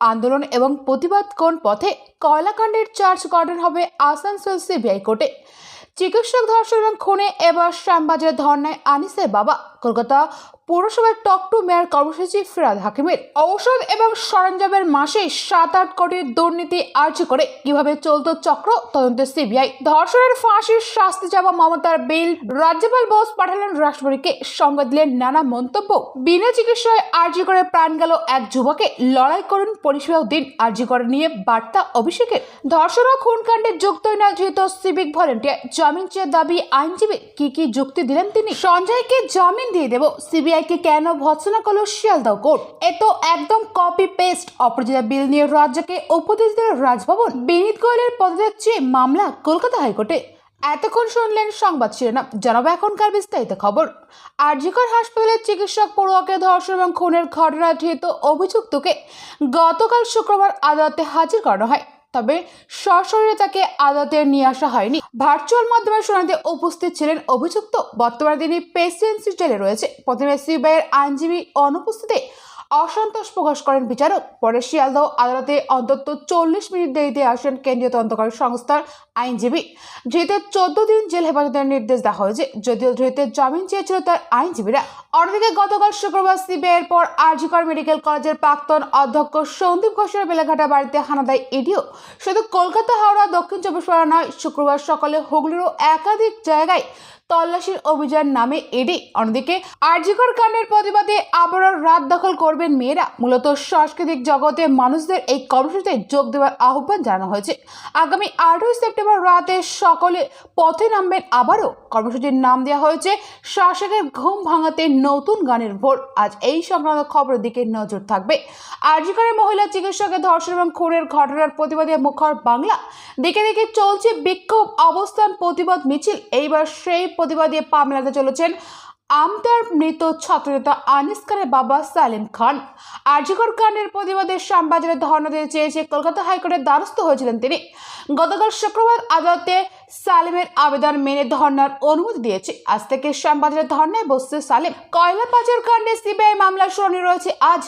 আন্দোলন এবং প্রতিবাদ কোন পথে? কয়লাকাণ্ডের চার্জ গঠন হবে আসানসোল সিবিআই কোর্টে। চিকিৎসক ধর্ষণ এবং খুনে এবার শ্যামবাজার ধর্নায় আনিসের বাবা। কলকাতা পৌরসভার টক টু মেয়র কর্মসূচি ফিরাদ হাকিমের ঔষধ এবং সরঞ্জামের মাসে সাত আট কোটির দুর্নীতি আর্জি করে কীভাবে চলত চক্র, তদন্তে সিবিআই। ধর্ষণের ফাঁসির শাস্তি চাওয়া মমতার বিল, রাজ্যপাল বোস পাঠালেন রাষ্ট্রপতিকে সঙ্গে দিলেন নানা মন্তব্য। বিনা চিকিৎসায় আর্জি করে প্রাণ গেল এক যুবকে, লড়াই করুন পরিষেবাও দিন আর্জি করে নিয়ে বার্তা অভিষেকের। ধর্ষণ ও খুনকাণ্ডে যুক্ত না যেহেতু সিভিক ভলেন্টিয়ার, জামিন চেয়ে দাবি আইনজীবী, কি কি যুক্তি দিলেন তিনি? সঞ্জয়কে জামিন দিয়ে দেব। সিবিআইকে কেন ভৎসনা করল শিয়ালদাও কোর্ট? এ তো একদম কপি পেস্ট অপরাজিতা বিল নিয়ে রাজ্যকে উপদেশ দিল রাজভবন। বিনীত গোয়েলের চেয়ে মামলা কলকাতা হাইকোর্টে। এতক্ষণ শুনলেন সংবাদ শিরোনাম। জানাব এখনকার বিস্তারিত খবর। আরজিকর হাসপাতালের চিকিৎসক পড়ুয়াকে ধর্ষণ এবং খুনের ঘটনা ধৃত অভিযুক্তকে গতকাল শুক্রবার আদালতে হাজির করানো হয়। তবে সশরীরে তাকে আদালতে নিয়ে আসা হয়নি। ভার্চুয়াল মাধ্যমে শুনানিতে উপস্থিত ছিলেন অভিযুক্ত। বর্তমানে তিনি প্রেসিডেন্সি জেলে রয়েছে। প্রথমে সিবিআইয়ের আইনজীবী অনুপস্থিতিতে অসন্তোষ প্রকাশ করেন বিচারক। পরে শিয়ালদহ আদালতে অন্তত চল্লিশ মিনিট দেরিতে আসেন কেন্দ্রীয় তদন্তকারী সংস্থার আইনজীবী। ধৃতের চোদ্দ দিন জেল হেফাজতের নির্দেশ দেওয়া হয়েছে। যদিও ধৃতের জামিন চেয়েছিল তার আইনজীবীরা, অন্যদিকে গতকাল শুক্রবার সিবিআইয়ের পর আরজিকর মেডিকেল কলেজের প্রাক্তন অধ্যক্ষ সন্দীপ ঘোষের বেলাঘাটা বাড়িতে হানা দেয় ইডিও। শুধু কলকাতা হাওড়া দক্ষিণ চব্বিশ পরগনা নয়, শুক্রবার সকালে হুগলিরও একাধিক জায়গায় তল্লাশির অভিযান নামে এডি। অন্যদিকে আরজিকর কাণ্ডের প্রতিবাদে আবারও রাত দখল করবেন মেয়েরা। মূলত সাংস্কৃতিক জগতে মানুষদের এই কর্মসূচিতে যোগ দেওয়ার আহ্বান জানানো হয়েছে। আগামী আটই সেপ্টেম্বর রাতে সকলে পথে নামবেন আবারও। কর্মসূচির নাম দেওয়া হয়েছে শাসকের ঘুম ভাঙাতে নতুন গানের ভোর। আজ এই সংক্রান্ত খবরের দিকে নজর থাকবে। আরজিকরের মহিলা চিকিৎসকের ধর্ষণ এবং খুনের ঘটনার প্রতিবাদে মুখর বাংলা। দিকে দিকে চলছে বিক্ষোভ, অবস্থান, প্রতিবাদ, মিছিল। এইবার সেই প্রতিবাদে পা মেলাতে চলেছেন আমতার মৃত ছাত্রনেতা আনিস খানের বাবা সালিম খান। আরজিকর খানের প্রতিবাদে শ্যামবাজারে ধর্ণা দিতে চেয়েছে কলকাতা হাইকোর্টের দ্বারস্থ হয়েছিলেন তিনি। গতকাল শুক্রবার আদালতে সালিমের আবেদন মেনে ধর্নার অনুমতি দিয়েছে। আজ থেকে শ্যামবাজারে ধর্নায় বসছে সালিম। কয়লা পাচার কাণ্ডে সিবিআই মামলার শুনানি রয়েছে আজ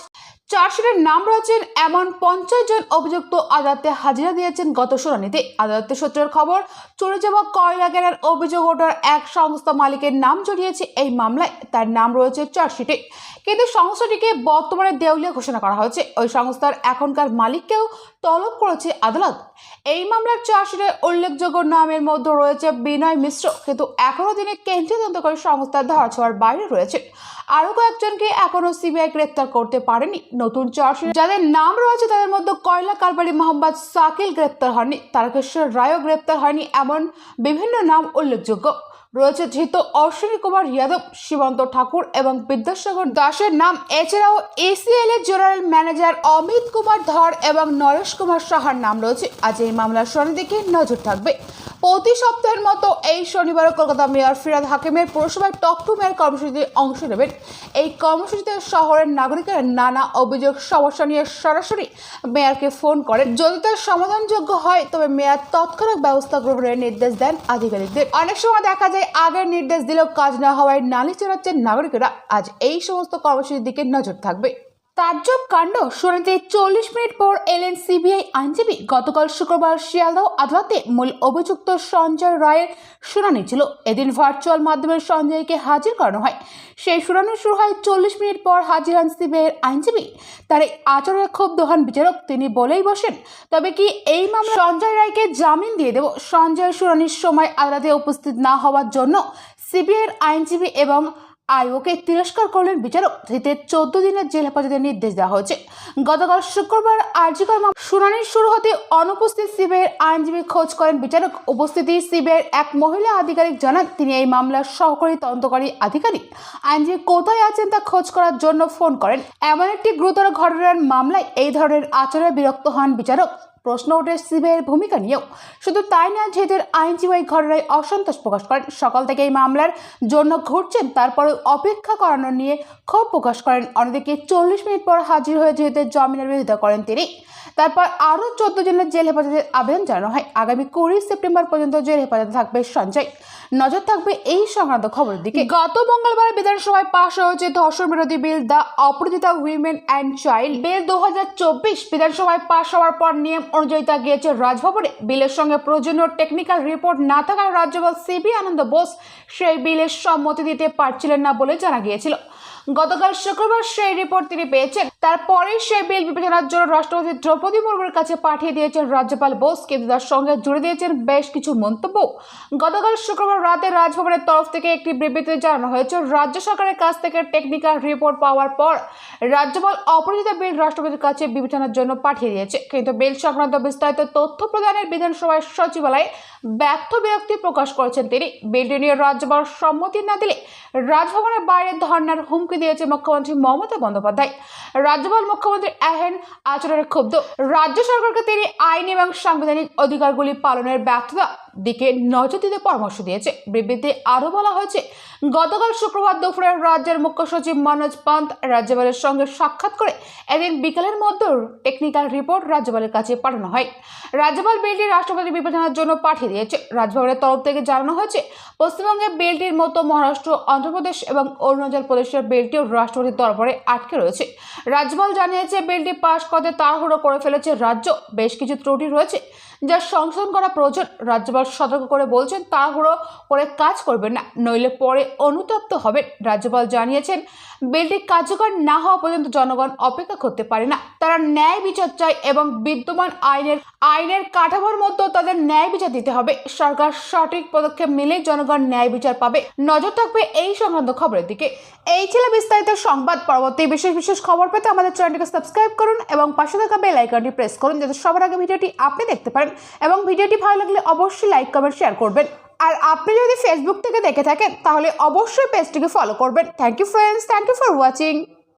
চার্জশিটের নাম রয়েছেন এমন পঞ্চাশ জন অভিযুক্ত আদালতে হাজিরা দিয়েছেন গত শুনানিতে। আদালতের সূত্রের খবর চলে যাওয়া কয়লা কেনার অভিযোগ ওঠার এক সংস্থা মালিকের নাম জড়িয়েছে এই মামলায়। তার নাম রয়েছে চার্জশিটে। কিন্তু সংস্থাটিকে বর্তমানে দেউলিয়া ঘোষণা করা হয়েছে। ওই সংস্থার এখনকার মালিককেও তলব করেছে আদালত। এই মামলার চার্জশিটের উল্লেখযোগ্য নামের মধ্যে রয়েছে বিনয় মিশ্র। কিন্তু এখনও তিনি কেন্দ্রীয় তদন্তকারী সংস্থার ধরাছোঁয়ার বাইরে রয়েছে আরও কয়েকজনকে এখনও সিবিআই গ্রেপ্তার করতে পারেনি নতুন চার্জশিট। যাদের নাম রয়েছে তাদের মধ্যে কয়লা কারবারি মোহাম্মদ সাকিল গ্রেপ্তার হয়নি, তারকেশ্বর রায়ও গ্রেপ্তার হয়নি এমন বিভিন্ন নাম উল্লেখযোগ্য। রয়েছে ধৃত অশ্বিনী কুমার যাদব সীমান্ত ঠাকুর এবং বিদ্যাসাগর দাসের নাম। এছাড়াও এসিএল এর জেনারেল ম্যানেজার অমিত কুমার ধর এবং নরেশ কুমার সাহার নাম রয়েছে। আজ এই মামলার শুনানি দিকে নজর থাকবে। প্রতি সপ্তাহের মতো এই শনিবারও কলকাতা মেয়র ফিরাদ হাকিমের পৌরসভায় টক টু মেয়র কর্মসূচিতে অংশ নেবেন। এই কর্মসূচিতে শহরের নাগরিকেরা নানা অভিযোগ, সমস্যা নিয়ে সরাসরি মেয়রকে ফোন করেন। যদি তার সমাধানযোগ্য হয়, তবে মেয়র তৎক্ষণাৎ ব্যবস্থা গ্রহণের নির্দেশ দেন আধিকারিকদের। অনেক সময় দেখা যায়, আগের নির্দেশ দিলেও কাজ না হওয়ায় নালি চালাচ্ছেন নাগরিকেরা। আজ এই সমস্ত কর্মসূচির দিকে নজর থাকবে। তাজ্জব কাণ্ড শুনানিতে চল্লিশ মিনিট পর এলেন সিবিআই আইনজীবী। গতকাল শুক্রবার শিয়ালদহ আদালতে মূল অভিযুক্ত সঞ্জয় রায়ের শুনানি ছিল। এদিন ভার্চুয়াল মাধ্যমে সঞ্জয়কে হাজির করানো হয়। সেই শুনানি শুরু হয় চল্লিশ মিনিট পর হাজির হন সিবিআইয়ের আইনজীবী। তার এই আচরণে খুব দোহান বিচারক। তিনি বলেই বসেন, তবে কি এই মামলা সঞ্জয় রায়কে জামিন দিয়ে দেব? সঞ্জয় শুনানির সময় আদালতে উপস্থিত না হওয়ার জন্য সিবিআইয়ের আইনজীবী এবং আয়োগকে তিরস্কার করলেন বিচারক। ধৃতের চোদ্দ দিনের জেল হেফাজতের নির্দেশ দেওয়া হয়েছে। গতকাল শুক্রবার আর্জিকর মামলা শুনানি শুরু হতে অনুপস্থিত সিবিআইয়ের আইনজীবী খোঁজ করেন বিচারক। উপস্থিতি সিবিআইয়ের এক মহিলা আধিকারিক জানান, তিনি এই মামলার সহকারী তদন্তকারী আধিকারিক। আইনজীবী কোথায় আছেন তা খোঁজ করার জন্য ফোন করেন। এমন একটি গুরুতর ঘটনার মামলায় এই ধরনের আচরণে বিরক্ত হন বিচারক। প্রশ্ন ওঠে সিবিআইয়ের ভূমিকা নিয়েও। শুধু তাই না যেহেতু আইনজীবী এই ঘটনায় অসন্তোষ প্রকাশ করেন, সকাল থেকে এই মামলার জন্য ঘুরছেন তারপরে অপেক্ষা করানো নিয়ে ক্ষোভ প্রকাশ করেন। অন্যদিকে চল্লিশ মিনিট পর হাজির হয়ে যেহেতু জামিনের বিরোধিতা করেন তিনি। তারপর আরও চোদ্দ জনের জেল হেফাজতের আবেদন জানানো হয়। আগামী কুড়ি সেপ্টেম্বর পর্যন্ত জেল হেফাজতে থাকবে সঞ্জয়। নজর থাকবে এই সংক্রান্ত খবরের দিকে। গত মঙ্গলবার বিধানসভায় পাশ হয়েছে ধর্ষণ বিরোধী bill, the Aparajita women and child bill. দু হাজার চব্বিশ বিধানসভায় পাশ হওয়ার পর নিয়ম অনুযায়ী তা গিয়েছে রাজভবনে। বিলের সঙ্গে প্রয়োজনীয় টেকনিক্যাল রিপোর্ট না থাকায় রাজ্যপাল সিবি আনন্দ বোস সেই বিলের সম্মতি দিতে পারছিলেন না বলে জানা গিয়েছিল। গতকাল শুক্রবার সেই রিপোর্ট তিনি পেয়েছেন। তারপরে সেই বিল বিবেচনার জন্য রাষ্ট্রপতি দ্রৌপদী মুর্মুর কাছে পাঠিয়ে দিয়েছেন রাজ্যপাল বোস কিন্তু তার সঙ্গে জুড়ে দিয়েছেন বেশ কিছু মন্তব্য। গতকাল শুক্রবার রাতে রাজভবনের তরফ থেকে একটি বিবৃতিতে জানানো হয়েছে, রাজ্য সরকারের কাছ থেকে টেকনিক্যাল রিপোর্ট পাওয়ার পর রাজ্যপাল অপরাজিত বিল রাষ্ট্রপতির কাছে বিবেচনার জন্য পাঠিয়ে দিয়েছে। কিন্তু বিল সংক্রান্ত বিস্তারিত তথ্য প্রদানের বিধানসভায় সচিবালয়ে ব্যর্থ বিরক্তি প্রকাশ করেছেন তিনি। বিলটি নিয়ে রাজ্যপাল সম্মতি না দিলে রাজভবনের বাইরে ধর্নার হুমকি দিয়েছে মুখ্যমন্ত্রী মমতা বন্দ্যোপাধ্যায়। রাজ্যপাল মুখ্যমন্ত্রী এহেন আচরণের ক্ষুব্ধ। রাজ্য সরকারকে তিনি আইন এবং সাংবিধানিক অধিকারগুলি পালনের ব্যর্থতা দিকে নজর দিতে পরামর্শ দিয়েছে। বিবৃতি আরও বলা হয়েছে, গতকাল শুক্রবার দুপুরে রাজ্যের মুখ্য সচিব মনোজ পান্ত রাজ্যপালের সঙ্গে সাক্ষাৎ করে এদিন বিকেলের মধ্যে টেকনিক্যাল রিপোর্ট রাজ্যপালের কাছে পাঠানো হয়। রাজ্যপাল বিলটি রাষ্ট্রপতি বিবেচনার জন্য পাঠিয়ে দিয়েছে। রাজভবনের তরফ থেকে জানানো হয়েছে, পশ্চিমবঙ্গে বিলটির মতো মহারাষ্ট্র, অন্ধ্রপ্রদেশ এবং অরুণাচল প্রদেশের বিলটিও রাষ্ট্রপতির দরবারে আটকে রয়েছে। রাজ্যপাল জানিয়েছে, বিলটি পাশ করতে তাড়াহুড়ো করে ফেলেছে রাজ্য। বেশ কিছু ত্রুটি রয়েছে যা সংশোধন করা প্রয়োজন। রাজ্যপাল সতর্ক করে বলছেন, তাড়াহুড়ো করে কাজ করবেন না। নইলে পরে অনুতপ্ত হবে রাজ্যপাল জানিয়েছেন, বিলটি কার্যকর না হওয়া পর্যন্ত জনগণ অপেক্ষা করতে পারে না। তারা ন্যায় বিচার চায় এবং বিদ্যমান আইনের আইনের কাঠামোর মধ্যে তাদের ন্যায় বিচার দিতে হবে। সরকার সঠিক পদক্ষেপ নিলে জনগণ ন্যায় বিচার পাবে। নজর থাকবে এই সংক্রান্ত খবরের দিকে। এই ছিল বিস্তারিত সংবাদ। পরবর্তী বিশেষ বিশেষ খবর পেতে আমাদের চ্যানেলটিকে সাবস্ক্রাইব করুন এবং পাশে থাকা বেল আইকনটি প্রেস করুন যাতে সবার আগে ভিডিওটি আপনি দেখতে পারেন এবং ভিডিওটি ভালো লাগলে অবশ্যই লাইক, কমেন্ট, শেয়ার করবেন। আর আপনি যদি ফেসবুক থেকে দেখে থাকেন, তাহলে অবশ্যই পেজটিকে ফলো করবেন। Thank you friends thank you for watching